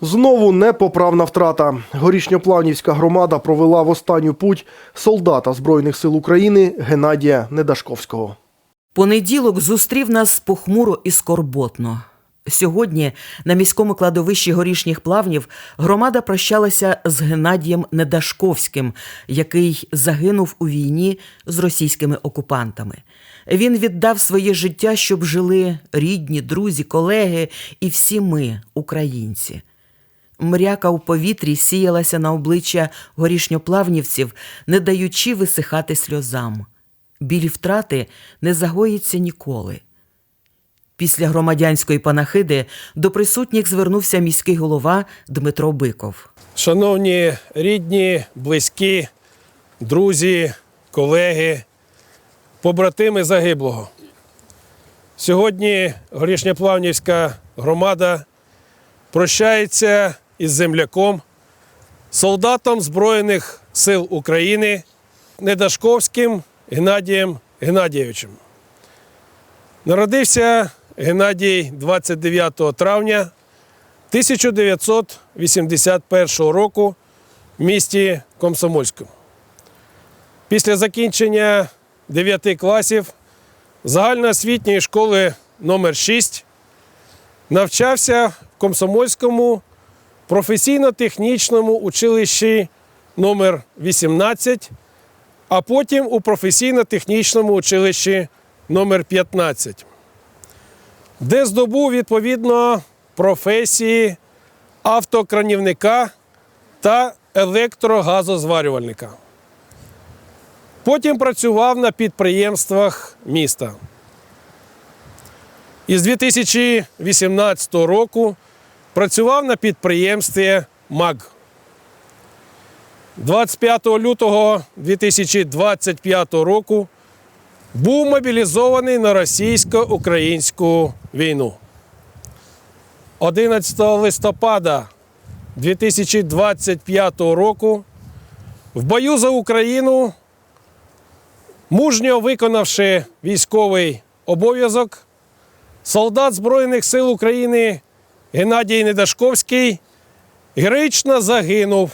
Знову непоправна втрата. Горішньоплавнівська громада провела в останню путь солдата Збройних сил України Геннадія Недашковського. Понеділок зустрів нас похмуро і скорботно. Сьогодні на міському кладовищі горішніх плавнів громада прощалася з Геннадієм Недашковським, який загинув у війні з російськими окупантами. Він віддав своє життя, щоб жили рідні, друзі, колеги і всі ми, українці. Мряка у повітрі сіялася на обличчя горішньоплавнівців, не даючи висихати сльозам. Біль втрати не загоїться ніколи. Після громадянської панахиди до присутніх звернувся міський голова Дмитро Биков. Шановні рідні, близькі, друзі, колеги, побратими загиблого. Сьогодні Горішньоплавнівська громада прощається із земляком, солдатом Збройних сил України Недашковським Геннадієм Геннадійовичем. Народився Геннадій 29 травня 1981 року в місті Комсомольську. Після закінчення 9 класів загальноосвітньої школи номер 6 навчався в Комсомольському професійно-технічному училищі номер 18, а потім у професійно-технічному училищі номер 15 де здобув відповідно професії автокранівника та електрогазозварювальника. Потім працював на підприємствах міста. Із 2018 року працював на підприємстві МАГ. 25 лютого 2025 року був мобілізований на російсько-українську війну. 11 листопада 2025 року в бою за Україну, мужньо виконавши військовий обов'язок, солдат Збройних сил України Геннадій Недашковський героїчно загинув.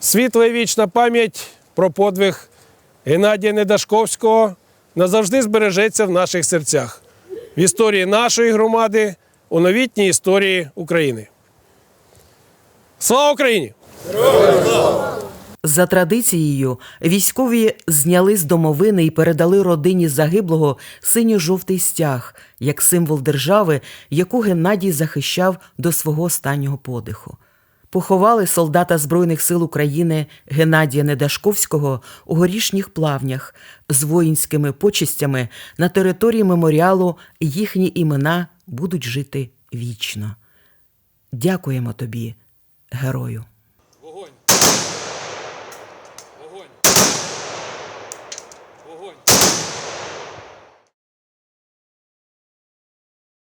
Світла і вічна пам'ять про подвиг Геннадія Недашковського назавжди збережеться в наших серцях, в історії нашої громади, у новітній історії України. Слава Україні! За традицією, військові зняли з домовини і передали родині загиблого синьо-жовтий стяг як символ держави, яку Геннадій захищав до свого останнього подиху. Поховали солдата Збройних сил України Геннадія Недашковського у горішніх плавнях з воїнськими почестями на території меморіалу їхні імена будуть жити вічно. Дякуємо тобі, герою.